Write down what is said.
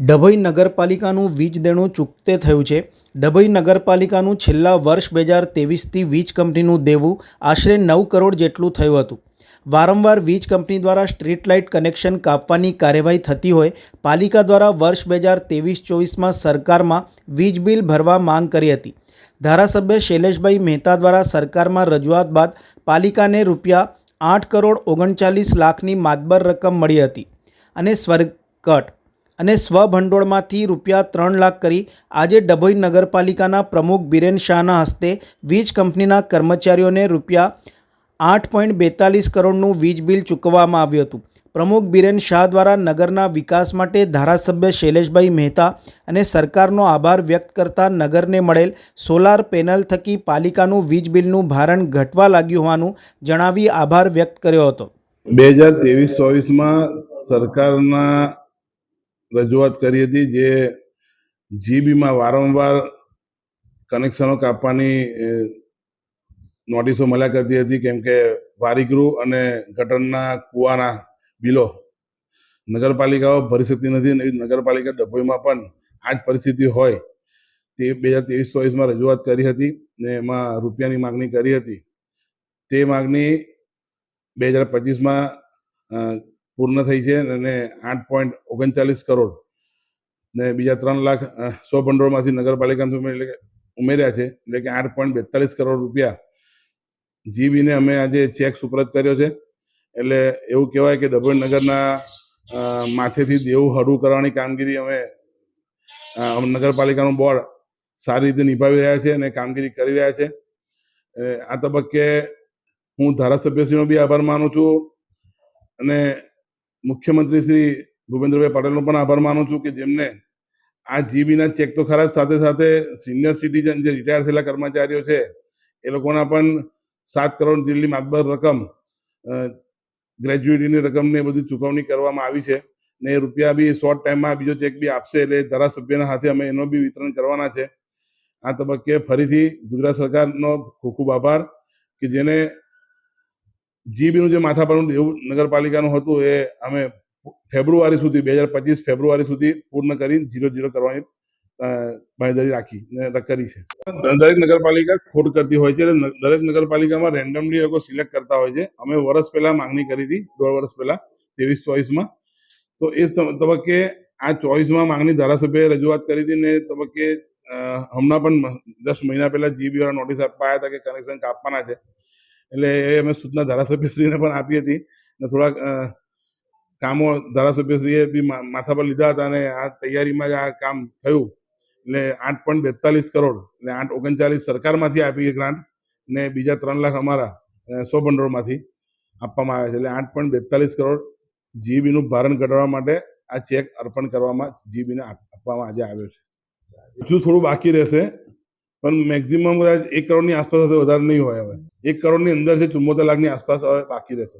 ડભોઈ નગરપાલિકાનું વીજ દેણું ચૂકતે થયું છે. ડભોઈ નગરપાલિકાનું છેલ્લા વર્ષ બે હજાર તેવીસથી વીજ કંપનીનું દેવું આશરે નવ કરોડ જેટલું થયું હતું. વારંવાર વીજ કંપની દ્વારા સ્ટ્રીટ લાઇટ કનેક્શન કાપવાની કાર્યવાહી થતી હોય, પાલિકા દ્વારા વર્ષ બે હજાર ત્રેવીસ ચોવીસમાં સરકારમાં વીજ બિલ ભરવા માંગ કરી હતી. ધારાસભ્ય શૈલેષભાઈ મહેતા દ્વારા સરકારમાં રજૂઆત બાદ પાલિકાને રૂપિયા આઠ કરોડ ઓગણચાલીસ લાખની માતબર રકમ મળી હતી અને સ્વર્ગકટ અને સ્વભંડોળમાંથી રૂપિયા ત્રણ લાખ કરી આજે ડભોઈ નગરપાલિકાના પ્રમુખ બિરેન શાહના હસ્તે વીજ કંપનીના કર્મચારીઓને રૂપિયા આઠ પોઈન્ટ બેતાલીસ કરોડનું વીજ બિલ ચૂકવવામાં આવ્યું હતું. પ્રમુખ બિરેન શાહ દ્વારા નગરના વિકાસ માટે ધારાસભ્ય શૈલેષભાઈ મહેતા અને સરકારનો આભાર વ્યક્ત કરતા નગરને મળેલ સોલાર પેનલ થકી પાલિકાનું વીજ બિલનું ભારણ ઘટવા લાગ્યું હોવાનું જણાવી આભાર વ્યક્ત કર્યો હતો. બે હજાર ત્રેવીસ ચોવીસમાં સરકારના રજૂઆત કરી હતી જે જીબીમાં વારંવાર કનેક્શનો કાપવાની નોટિસો મળ્યા કરતી હતી, કેમ કે વારીગૃહ અને ગટરના કૂવાના બિલો નગરપાલિકાઓ ભરી શકતી નથી અને નગરપાલિકા ડભોઈમાં પણ આ જ પરિસ્થિતિ હોય તે બે હજાર ત્રેવીસ ચોવીસમાં રજૂઆત કરી હતી ને એમાં રૂપિયાની માગણી કરી હતી. તે માગણી બે હજાર પચીસમાં પૂર્ણ થઈ છે અને આઠ પોઈન્ટ ઓગણચાલીસ કરોડ. ને બીજા ત્રણ લાખ સો ભંડોળમાંથી નગરપાલિકાનું ઉમેર- એટલે ઉમેર્યા છે. એટલે કે આઠ પોઈન્ટ બેતાલીસ કરોડ રૂપિયા. જીબીને અમે આજે ચેક સુપરત કર્યો છે. એટલે એવું કહેવાય કે ડભોઈ નગરના માથેથી દેવું હળવું કરવાની કામગીરી અમે નગરપાલિકાનું બોર્ડ સારી રીતે નિભાવી રહ્યા છે અને કામગીરી કરી રહ્યા છે. આ તબક્કે હું ધારાસભ્યશ્રીનો બી આભાર માનું છું. અને મુખ્યમંત્રી શ્રી ભૂપેન્દ્રભાઈ પટેલનો પણ આભાર માનું છું કે જેમને આ જીબીના ચેક તો ખરા સાથે સાથે સિનિયર સિટીઝન જે રિટાયર થયેલા કર્મચારીઓ છે, એ લોકોના પણ સાત કરોડ જેટલી માતબર રકમ ગ્રેજ્યુએટીની રકમને બધી ચૂકવણી કરવામાં આવી છે ને એ રૂપિયા બી શોર્ટ ટાઈમમાં બીજો ચેક બી આપશે એટલે ધારાસભ્યના હાથે અમે એનો બી વિતરણ કરવાના છે. આ તબક્કે ફરીથી ગુજરાત સરકારનો ખૂબ ખૂબ આભાર કે જેને જીબીનું જે માથાપરનું એવું નગરપાલિકાનું હતું, એ અમે ફેબ્રુઆરી સુધી, બે હજાર પચીસ ફેબ્રુઆરી સુધી પૂર્ણ કરી જીરો ઝીરો કરવાની બાંયધરી રાખી ને કરી છે. દરેક નગરપાલિકા ખોટ કરતી હોય છે દરેક નગરપાલિકામાં રેન્ડમલી લોકો સિલેક્ટ કરતા હોય છે. અમે વર્ષ પહેલા માંગણી કરી હતી, દોઢ વર્ષ પહેલા, ત્રેવીસ ચોવીસમાં. તો એ તબક્કે આ ચોવીસમાં માંગણી ધારાસભ્યએ રજૂઆત કરી હતી ને તબક્કે હમણાં પણ દસ મહિના પહેલા જીબી વાળા નોટિસ આપવા હતા કે કનેક્શન કાપવાના છે. એટલે એ અમે સૂચના ધારાસભ્યશ્રીને પણ આપી હતી ને થોડાક કામો ધારાસભ્યશ્રીએ બી માથા પર લીધા હતા અને આ તૈયારીમાં જ આ કામ થયું. એટલે આઠ પોઈન્ટ બેતાલીસ કરોડ એટલે આઠ ઓગણચાલીસ સરકારમાંથી આપી ગ્રાન્ટ ને બીજા ત્રણ લાખ અમારા સો ભંડોળમાંથી આપવામાં આવે છે. એટલે આઠ પોઈન્ટ બેતાલીસ કરોડ જીબીનું ભારણ ઘટાડવા માટે આ ચેક અર્પણ કરવામાં જીબીને આપવામાં આજે આવ્યો છે. હજુ થોડું બાકી રહેશે. પણ મેક્ઝિમમ કદાચ એક કરોડની આસપાસ હશે, વધારે નહીં હોય હવે. એક કરોડની અંદર છે ચુમ્મોતેર લાખની આસપાસ હવે બાકી રહેશે.